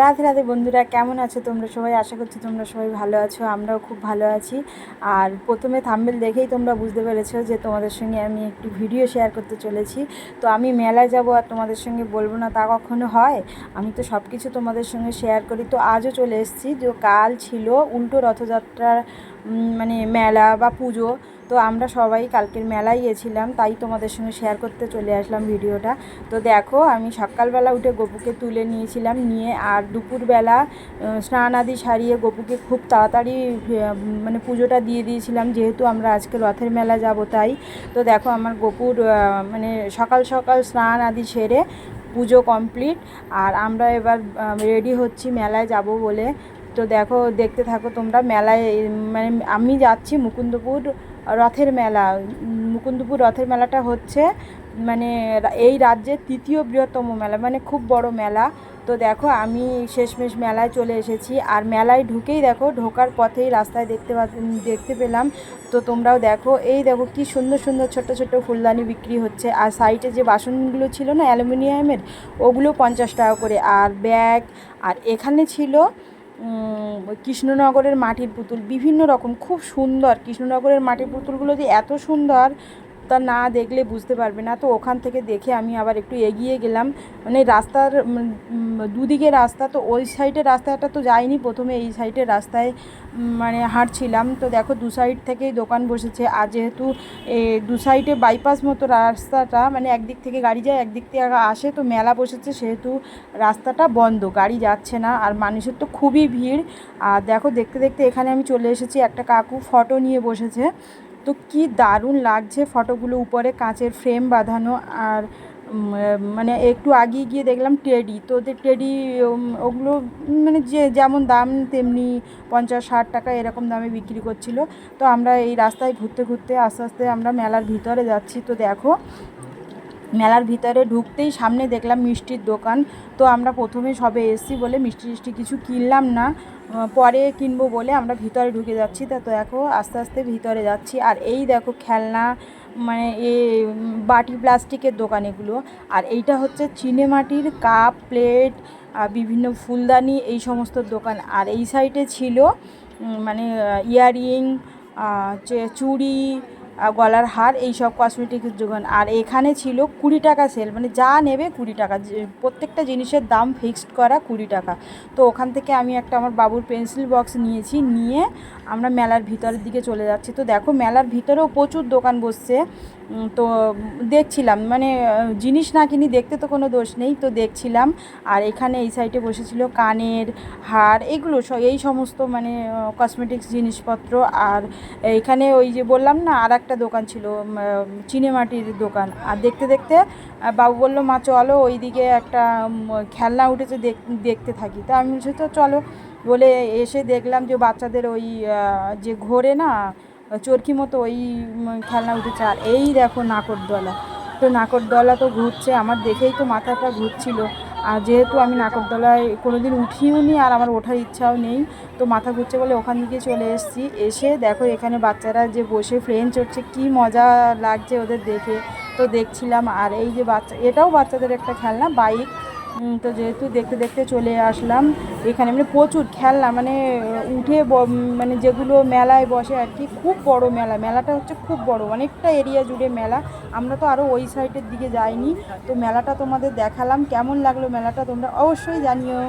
রাধে রাধে বন্ধুরা, কেমন আছো তোমরা সবাই? আশা করছি তোমরা সবাই ভালো আছো, আমরাও খুব ভালো আছি। আর প্রথমে থাম্বেল দেখেই তোমরা বুঝতে পেরেছ যে তোমাদের সঙ্গে আমি একটু ভিডিও শেয়ার করতে চলেছি। তো আমি মেলায় যাব আর তোমাদের সঙ্গে বলব না তা কখনো হয়। আমি তো সব কিছু তোমাদের সঙ্গে শেয়ার করি। তো আজও চলে এসেছি। যে কাল ছিল উল্টো রথযাত্রার মানে মেলা বা পুজো। তো আমরা সবাই কালকের মেলায় গেছিলাম তাই তোমাদের সঙ্গে শেয়ার করতে চলে আসলাম ভিডিওটা। তো দেখো, আমি সকালবেলা উঠে গপুকে তুলে নিয়েছিলাম, নিয়ে আর দুপুরবেলা স্নান আদি সারিয়ে গপুকে খুব তাড়াতাড়ি মানে পুজোটা দিয়ে দিয়েছিলাম, যেহেতু আমরা আজকে রথের মেলা যাব তাই। তো দেখো, আমার গপুর মানে সকাল সকাল স্নান আদি সেরে পুজো কমপ্লিট আর আমরা এবার রেডি হচ্ছি মেলায় যাব বলে। তো দেখো, দেখতে থাকো তোমরা, মেলায় মানে আমি যাচ্ছি মুকুন্দপুর রথের মেলা, মুকুন্দপুর রথের মেলাটা হচ্ছে মানে এই রাজ্যের তৃতীয় বৃহত্তম মেলা মানে খুব বড় মেলা। তো দেখো, আমি শেষমেশ মেলায় চলে এসেছি। আর মেলায় ঢুকেই দেখো, ঢোকার পথেই রাস্তায় দেখতে দেখতে পেলাম। তো তোমরাও দেখো, এই দেখো কি সুন্দর সুন্দর ছোট ছোট ফুলদানি বিক্রি হচ্ছে। আর সাইডে যে বাসনগুলো ছিল না, অ্যালুমিনিয়ামের, ওগুলো পঞ্চাশ টাকা করে। আর ব্যাগ, আর এখানে ছিল কৃষ্ণনগরের মাটির পুতুল বিভিন্ন রকম খুব সুন্দর। কৃষ্ণনগরের মাটির পুতুলগুলো যে এত সুন্দর তা না দেখলে বুঝতে পারবে না। তো ওখান থেকে দেখে আমি আবার একটু এগিয়ে গেলাম। মানে রাস্তার দুদিকে রাস্তা, তো ওই সাইডের রাস্তাটা তো যাইনি প্রথমে, এই সাইডের রাস্তায় মানে হাঁটছিলাম। তো দেখো দু সাইড থেকেই দোকান বসেছে। আর যেহেতু দু সাইডে বাইপাস মতো রাস্তাটা মানে একদিক থেকে গাড়ি যায়, একদিক থেকে আসে, তো মেলা বসেছে। সেহেতু রাস্তাটা বন্ধ, গাড়ি যাচ্ছে না। আর মানুষের তো খুবই ভিড়। আর দেখো দেখতে দেখতে এখানে আমি চলে এসেছি। একটা কাকু ফটো নিয়ে বসেছে। তো কি দারুণ লাগছে ফটোগুলো উপরে কাঁচের ফ্রেম বাঁধানো আর মানে একটু আগিয়ে গিয়ে দেখলাম টেডি তো টেডি ওগুলো মানে যে যেমন দাম তেমনি পঞ্চাশ, ষাট টাকা এরকম দামে বিক্রি করছিল। তো আমরা এই রাস্তায় ঘুরতে ঘুরতে আস্তে আস্তে আমরা মেলার ভিতরে যাচ্ছি। তো দেখো মেলার ভিতরে ঢুকতেই সামনে দেখলাম মিষ্টির দোকান। তো আমরা প্রথমে সবে এসছি বলে মিষ্টি টিষ্টি কিছু কিনলাম না। পরে কিনবো বলে আমরা ভিতরে ঢুকে যাচ্ছি। তা তো দেখো, আস্তে আস্তে ভিতরে যাচ্ছি। আর এই দেখো খেলনা মানে এ বাটি প্লাস্টিকের দোকান এগুলো। আর এইটা হচ্ছে চিনে মাটির কাপ, প্লেট আর বিভিন্ন ফুলদানি, এই সমস্ত দোকান। আর এই সাইডে ছিল মানে ইয়াররিং চুড়ি গলার হার, এই সব কসমেটিক্সের দোকান আর এখানে ছিল কুড়ি টাকা সেল মানে যা নেবে কুড়ি টাকা। প্রত্যেকটা জিনিসের দাম ফিক্সড করা কুড়ি টাকা। তো ওখান থেকে আমি একটা আমার বাবুর পেন্সিল বক্স নিয়েছি, নিয়ে আমরা মেলার ভিতরের দিকে চলে যাচ্ছি। তো দেখো, মেলার ভিতরেও প্রচুর দোকান বসছে। তো দেখছিলাম মানে জিনিস না কিনি দেখতে তো কোনো দোষ নেই। তো দেখছিলাম, আর এখানে এই সাইডে বসেছিল কানের হার, এগুলো এই সমস্ত মানে কসমেটিক্স জিনিসপত্র। আর এখানে ওই যে বললাম না আর একটা দোকান ছিল চিনেমাটির দোকান। আর দেখতে দেখতে বাবু বলল, মা, চলো ওইদিকে একটা খেলনা উঠেছে, দেখ- দেখতে থাকি। তা আমি বলছি, তো চলো। বলে এসে দেখলাম যে বাচ্চাদের ওই যে ঘোরে না, চরকি মতো ওই খেলনা উঠেছে। আর এই দেখো নাকরদোলা। তো নাকরদোলা তো ঘুরছে, আমার দেখেই তো মাথাটা ঘুরছিল। আর যেহেতু আমি নাকরতলায় কোনো দিন উঠিও নি আর আমার ওঠার ইচ্ছাও নেই, তো মাথা ঘুরছে বলে ওখান থেকে চলে এসেছি। এসে দেখো এখানে বাচ্চারা যে বসে ফ্রেন্ড চড়ছে কি মজা লাগছে ওদের দেখে। তো দেখছিলাম আর এই যে বাচ্চা, এটাও বাচ্চাদের একটা খেলনা, বাইক। তো যেহেতু দেখতে দেখতে চলে আসলাম, এখানে মানে প্রচুর খেলনা মানে উঠে মানে যেগুলো মেলায় বসে আর কি, খুব বড় মেলা। মেলাটা হচ্ছে খুব বড়, অনেকটা এরিয়া জুড়ে মেলা। আমরা তো আরও ওই সাইডের দিকে যাইনি। তো মেলাটা তোমাদের দেখালাম। কেমন লাগল মেলাটা তোমরা অবশ্যই জানিও।